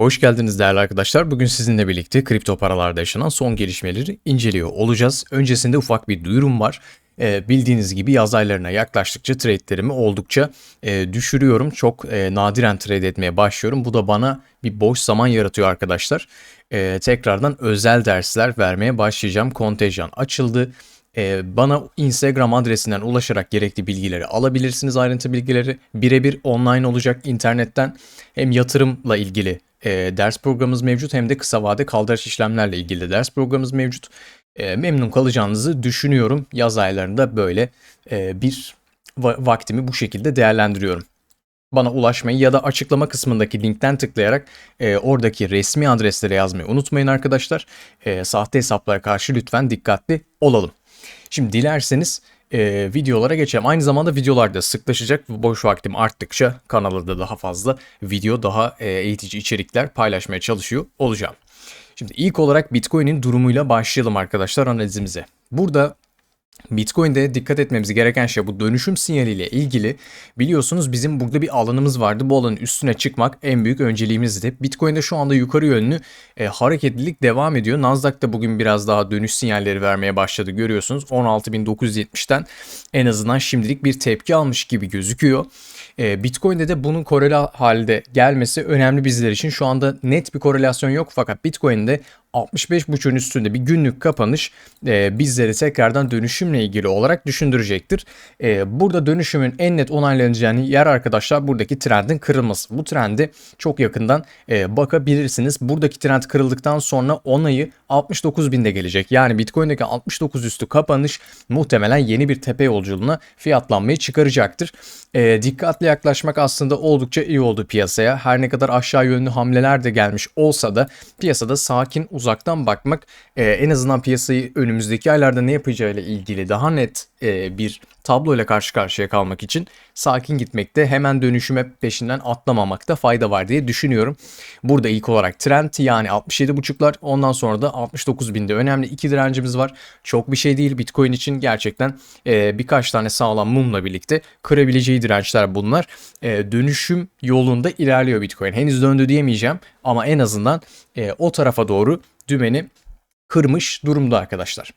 Hoş geldiniz değerli arkadaşlar. Bugün sizinle birlikte kripto paralarda yaşanan son gelişmeleri inceliyor olacağız. Öncesinde ufak bir duyurum var. Ee, bildiğiniz gibi yaz aylarına yaklaştıkça trade'lerimi oldukça e, düşürüyorum. Çok e, nadiren trade etmeye başlıyorum. Bu da bana bir boş zaman yaratıyor arkadaşlar. E, tekrardan özel dersler vermeye başlayacağım. Kontenjan açıldı. E, bana Instagram adresinden ulaşarak gerekli bilgileri alabilirsiniz. Ayrıntı bilgileri birebir online olacak internetten. Hem yatırımla ilgili e, ders programımız mevcut hem de kısa vade kaldıraç işlemlerle ilgili de ders programımız mevcut. E, memnun kalacağınızı düşünüyorum. Yaz aylarında böyle e, bir va- vaktimi bu şekilde değerlendiriyorum. Bana ulaşmayı ya da açıklama kısmındaki linkten tıklayarak e, oradaki resmi adreslere yazmayı unutmayın arkadaşlar. E, sahte hesaplara karşı lütfen dikkatli olalım. Şimdi dilerseniz e, videolara geçelim. Aynı zamanda videolarda sıklaşacak. Boş vaktim arttıkça kanalda daha fazla video, daha e, eğitici içerikler paylaşmaya çalışıyor olacağım. Şimdi ilk olarak Bitcoin'in durumuyla başlayalım arkadaşlar analizimize. Burada Bitcoin'de dikkat etmemiz gereken şey bu dönüşüm sinyaliyle ilgili biliyorsunuz bizim burada bir alanımız vardı. Bu alanın üstüne çıkmak en büyük önceliğimizdi. Bitcoin'de şu anda yukarı yönlü e, hareketlilik devam ediyor. Nasdaq da bugün biraz daha dönüş sinyalleri vermeye başladı görüyorsunuz. 16.970'ten en azından şimdilik bir tepki almış gibi gözüküyor. E, Bitcoin'de de bunun korele halde gelmesi önemli bizler için. Şu anda net bir korelasyon yok fakat Bitcoin'de 65.5'ün üstünde bir günlük kapanış e, bizleri tekrardan dönüşümle ilgili olarak düşündürecektir. E, burada dönüşümün en net onaylanacağını yer arkadaşlar buradaki trendin kırılması. Bu trendi çok yakından e, bakabilirsiniz. Buradaki trend kırıldıktan sonra onayı 69.000'de gelecek. Yani Bitcoin'deki 69 üstü kapanış muhtemelen yeni bir tepe yolculuğuna fiyatlanmayı çıkaracaktır. E, dikkatli yaklaşmak aslında oldukça iyi oldu piyasaya. Her ne kadar aşağı yönlü hamleler de gelmiş olsa da piyasada sakin uzaktan bakmak e, en azından piyasayı önümüzdeki aylarda ne yapacağıyla ilgili daha net e, bir tablo ile karşı karşıya kalmak için sakin gitmekte hemen dönüşüme peşinden atlamamakta fayda var diye düşünüyorum. Burada ilk olarak trend yani 67.5'lar ondan sonra da 69.000'de önemli iki direncimiz var. Çok bir şey değil Bitcoin için gerçekten e, birkaç tane sağlam mumla birlikte kırabileceği dirençler bunlar. E, dönüşüm yolunda ilerliyor Bitcoin. Henüz döndü diyemeyeceğim ama en azından e, o tarafa doğru dümeni kırmış durumda arkadaşlar.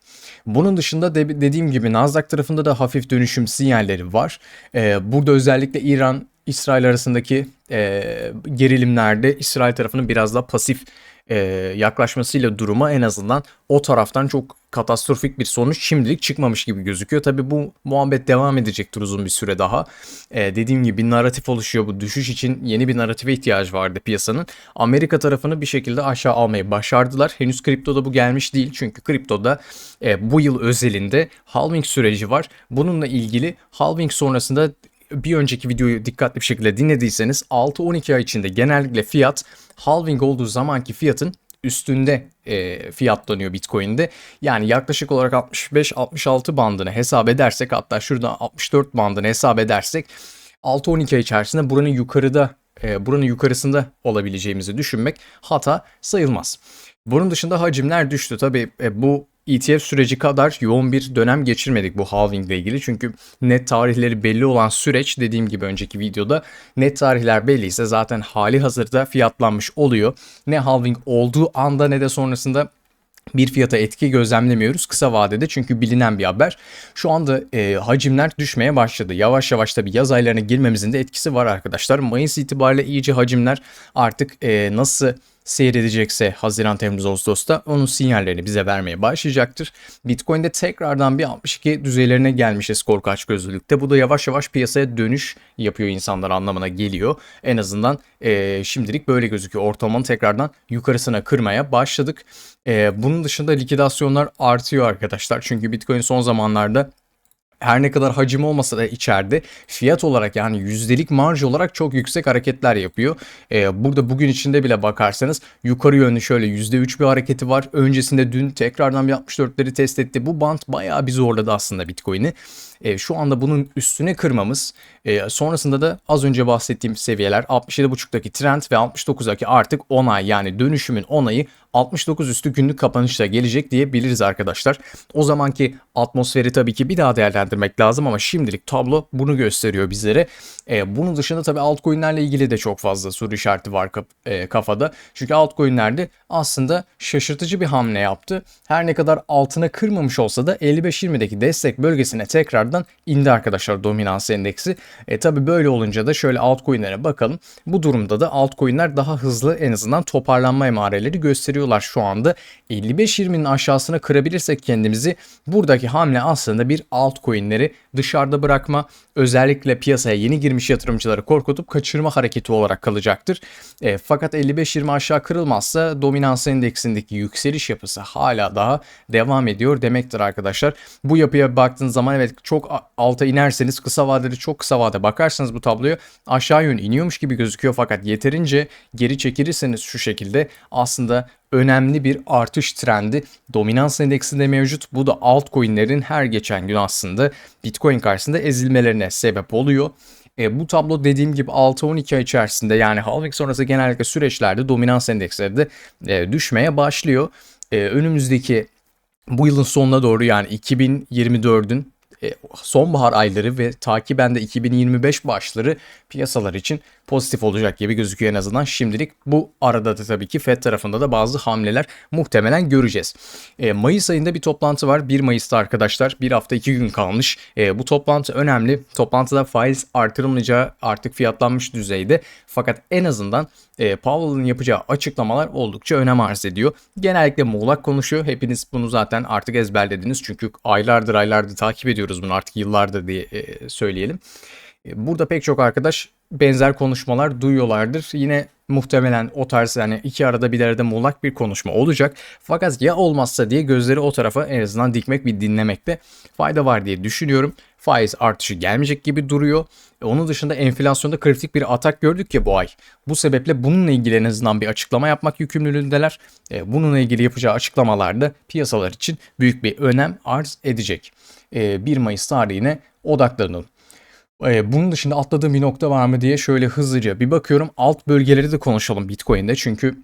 Bunun dışında de, dediğim gibi Nasdaq tarafında da hafif dönüşüm sinyalleri var. Ee, burada özellikle İran İsrail arasındaki e, gerilimlerde İsrail tarafının biraz daha pasif e, yaklaşmasıyla duruma en azından o taraftan çok katastrofik bir sonuç şimdilik çıkmamış gibi gözüküyor. Tabi bu muhabbet devam edecektir uzun bir süre daha. E, dediğim gibi bir narratif oluşuyor bu düşüş için yeni bir narratife ihtiyaç vardı piyasanın. Amerika tarafını bir şekilde aşağı almayı başardılar. Henüz kriptoda bu gelmiş değil çünkü kriptoda e, bu yıl özelinde halving süreci var. Bununla ilgili halving sonrasında bir önceki videoyu dikkatli bir şekilde dinlediyseniz 6-12 ay içinde genellikle fiyat halving olduğu zamanki fiyatın üstünde e, fiyatlanıyor Bitcoin'de. Yani yaklaşık olarak 65-66 bandını hesap edersek hatta şurada 64 bandını hesap edersek 6-12 ay içerisinde buranın yukarıda e, buranın yukarısında olabileceğimizi düşünmek hata sayılmaz. Bunun dışında hacimler düştü. Tabii e, bu ETF süreci kadar yoğun bir dönem geçirmedik bu halving ile ilgili. Çünkü net tarihleri belli olan süreç dediğim gibi önceki videoda net tarihler belliyse zaten hali hazırda fiyatlanmış oluyor. Ne halving olduğu anda ne de sonrasında bir fiyata etki gözlemlemiyoruz kısa vadede çünkü bilinen bir haber. Şu anda e, hacimler düşmeye başladı. Yavaş yavaş tabii yaz aylarına girmemizin de etkisi var arkadaşlar. Mayıs itibariyle iyice hacimler artık e, nasıl seyredecekse Haziran, Temmuz, Ağustos'ta onun sinyallerini bize vermeye başlayacaktır. Bitcoin'de tekrardan bir 62 düzeylerine gelmişiz korku açgözlülükte. Bu da yavaş yavaş piyasaya dönüş yapıyor insanlar anlamına geliyor. En azından e, şimdilik böyle gözüküyor. Ortalamanın tekrardan yukarısına kırmaya başladık. E, bunun dışında likidasyonlar artıyor arkadaşlar. Çünkü Bitcoin son zamanlarda her ne kadar hacim olmasa da içeride fiyat olarak yani yüzdelik marj olarak çok yüksek hareketler yapıyor. Ee, burada bugün içinde bile bakarsanız yukarı yönlü şöyle %3 bir hareketi var. Öncesinde dün tekrardan bir 64'leri test etti. Bu band bayağı bir zorladı aslında Bitcoin'i. E, şu anda bunun üstüne kırmamız e, sonrasında da az önce bahsettiğim seviyeler 67.5'taki trend ve 69'daki artık onay yani dönüşümün onayı 69 üstü günlük kapanışla gelecek diyebiliriz arkadaşlar. O zamanki atmosferi tabii ki bir daha değerlendirmek lazım ama şimdilik tablo bunu gösteriyor bizlere. E, bunun dışında tabii altcoin'lerle ilgili de çok fazla soru işareti var e, kafada. Çünkü altcoin'lerde aslında şaşırtıcı bir hamle yaptı. Her ne kadar altına kırmamış olsa da 55-20'deki destek bölgesine tekrardan indi arkadaşlar dominans endeksi. E tabi böyle olunca da şöyle altcoin'lere bakalım. Bu durumda da altcoin'ler daha hızlı en azından toparlanma emareleri gösteriyorlar şu anda. 55-20'nin aşağısına kırabilirsek kendimizi buradaki hamle aslında bir altcoin'leri dışarıda bırakma özellikle piyasaya yeni girmiş yatırımcıları korkutup kaçırma hareketi olarak kalacaktır. E, fakat 55-20 aşağı kırılmazsa dominans endeksindeki yükseliş yapısı hala daha devam ediyor demektir arkadaşlar. Bu yapıya baktığınız zaman evet çok alta inerseniz kısa vadede çok kısa vade bakarsanız bu tabloya aşağı yön iniyormuş gibi gözüküyor fakat yeterince geri çekilirseniz şu şekilde aslında önemli bir artış trendi dominans endeksinde mevcut. Bu da altcoin'lerin her geçen gün aslında Bitcoin karşısında ezilmelerine sebep oluyor. E, bu tablo dediğim gibi 6-12 ay içerisinde yani halving sonrası genellikle süreçlerde dominans endeksleri de e, düşmeye başlıyor. E, önümüzdeki bu yılın sonuna doğru yani 2024'ün e, sonbahar ayları ve takiben de 2025 başları piyasalar için pozitif olacak gibi gözüküyor en azından şimdilik. Bu arada da tabii ki FED tarafında da bazı hamleler muhtemelen göreceğiz. E, Mayıs ayında bir toplantı var. 1 Mayıs'ta arkadaşlar bir hafta iki gün kalmış. E, bu toplantı önemli. Toplantıda faiz artırılmayacağı artık fiyatlanmış düzeyde. Fakat en azından e, Powell'ın yapacağı açıklamalar oldukça önem arz ediyor. Genellikle muğlak konuşuyor. Hepiniz bunu zaten artık ezberlediniz. Çünkü aylardır aylardır takip ediyoruz bunu artık yıllardır diye e, söyleyelim. E, Burada pek çok arkadaş benzer konuşmalar duyuyorlardır. Yine muhtemelen o tarz yani iki arada bir arada muğlak bir konuşma olacak. Fakat ya olmazsa diye gözleri o tarafa en azından dikmek bir dinlemekte fayda var diye düşünüyorum. Faiz artışı gelmeyecek gibi duruyor. E, Onun dışında enflasyonda kritik bir atak gördük ya bu ay. Bu sebeple bununla ilgili en azından bir açıklama yapmak yükümlülüğündeler. E, Bununla ilgili yapacağı açıklamalar da piyasalar için büyük bir önem arz edecek. E, 1 Mayıs tarihine odaklanalım. Ee, bunun dışında atladığım bir nokta var mı diye şöyle hızlıca bir bakıyorum. Alt bölgeleri de konuşalım Bitcoin'de. Çünkü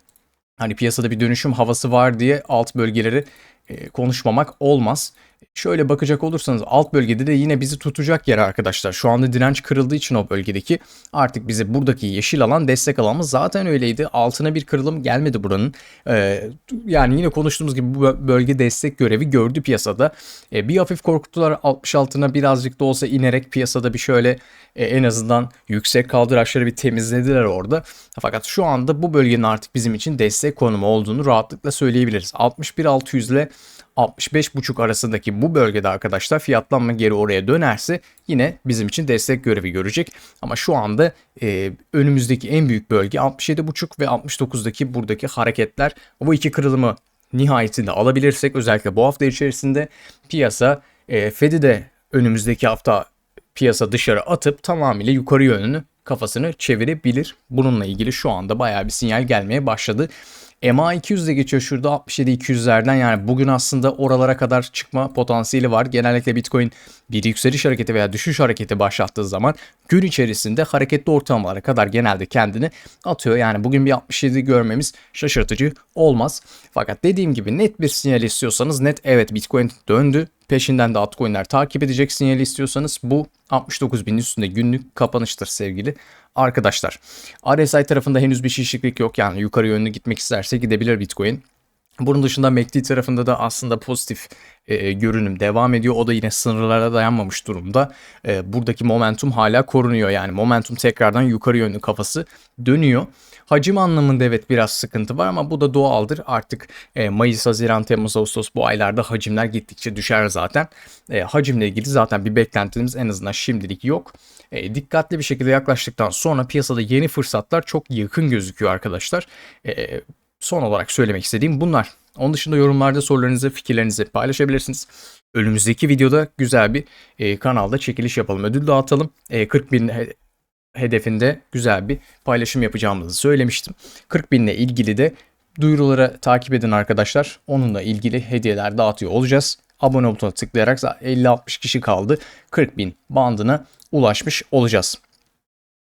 hani piyasada bir dönüşüm havası var diye alt bölgeleri e, konuşmamak olmaz. Şöyle bakacak olursanız alt bölgede de yine bizi tutacak yer arkadaşlar. Şu anda direnç kırıldığı için o bölgedeki artık bize buradaki yeşil alan destek alanımız zaten öyleydi. Altına bir kırılım gelmedi buranın. Ee, yani yine konuştuğumuz gibi bu bölge destek görevi gördü piyasada. Ee, bir hafif korkuttular 60 altına birazcık da olsa inerek piyasada bir şöyle e, en azından yüksek kaldıraçları bir temizlediler orada. Fakat şu anda bu bölgenin artık bizim için destek konumu olduğunu rahatlıkla söyleyebiliriz. 61-600 ile 65.5 arasındaki bu bölgede arkadaşlar fiyatlanma geri oraya dönerse yine bizim için destek görevi görecek. Ama şu anda e, önümüzdeki en büyük bölge 67.5 ve 69'daki buradaki hareketler. Bu iki kırılımı nihayetinde alabilirsek özellikle bu hafta içerisinde piyasa e, Fed'i de önümüzdeki hafta piyasa dışarı atıp tamamıyla yukarı yönünü kafasını çevirebilir. Bununla ilgili şu anda bayağı bir sinyal gelmeye başladı. MA 200 de geçiyor şurada 67-200'lerden yani bugün aslında oralara kadar çıkma potansiyeli var. Genellikle Bitcoin bir yükseliş hareketi veya düşüş hareketi başlattığı zaman gün içerisinde hareketli ortalamalara kadar genelde kendini atıyor. Yani bugün bir 67 görmemiz şaşırtıcı olmaz. Fakat dediğim gibi net bir sinyal istiyorsanız net evet Bitcoin döndü. Peşinden de altcoin'ler takip edecek sinyali istiyorsanız bu 69.000 üstünde günlük kapanıştır sevgili arkadaşlar. RSI tarafında henüz bir şişiklik yok yani yukarı yönlü gitmek isterse gidebilir Bitcoin. Bunun dışında MACD tarafında da aslında pozitif e, görünüm devam ediyor. O da yine sınırlara dayanmamış durumda. E, buradaki momentum hala korunuyor. Yani momentum tekrardan yukarı yönlü kafası dönüyor. Hacim anlamında evet biraz sıkıntı var ama bu da doğaldır. Artık e, Mayıs, Haziran, Temmuz, Ağustos bu aylarda hacimler gittikçe düşer zaten. E, hacimle ilgili zaten bir beklentimiz en azından şimdilik yok. E, dikkatli bir şekilde yaklaştıktan sonra piyasada yeni fırsatlar çok yakın gözüküyor arkadaşlar. E, son olarak söylemek istediğim bunlar. Onun dışında yorumlarda sorularınızı, fikirlerinizi paylaşabilirsiniz. Önümüzdeki videoda güzel bir e, kanalda çekiliş yapalım, ödül dağıtalım. E, 40 bin hedefinde güzel bir paylaşım yapacağımızı söylemiştim. 40 binle ilgili de duyuruları takip edin arkadaşlar. Onunla ilgili hediyeler dağıtıyor olacağız. abone butona tıklayarak 50-60 kişi kaldı. 40 bin bandına ulaşmış olacağız.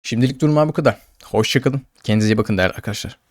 Şimdilik durumlar bu kadar. Hoşçakalın. Kendinize iyi bakın değerli arkadaşlar.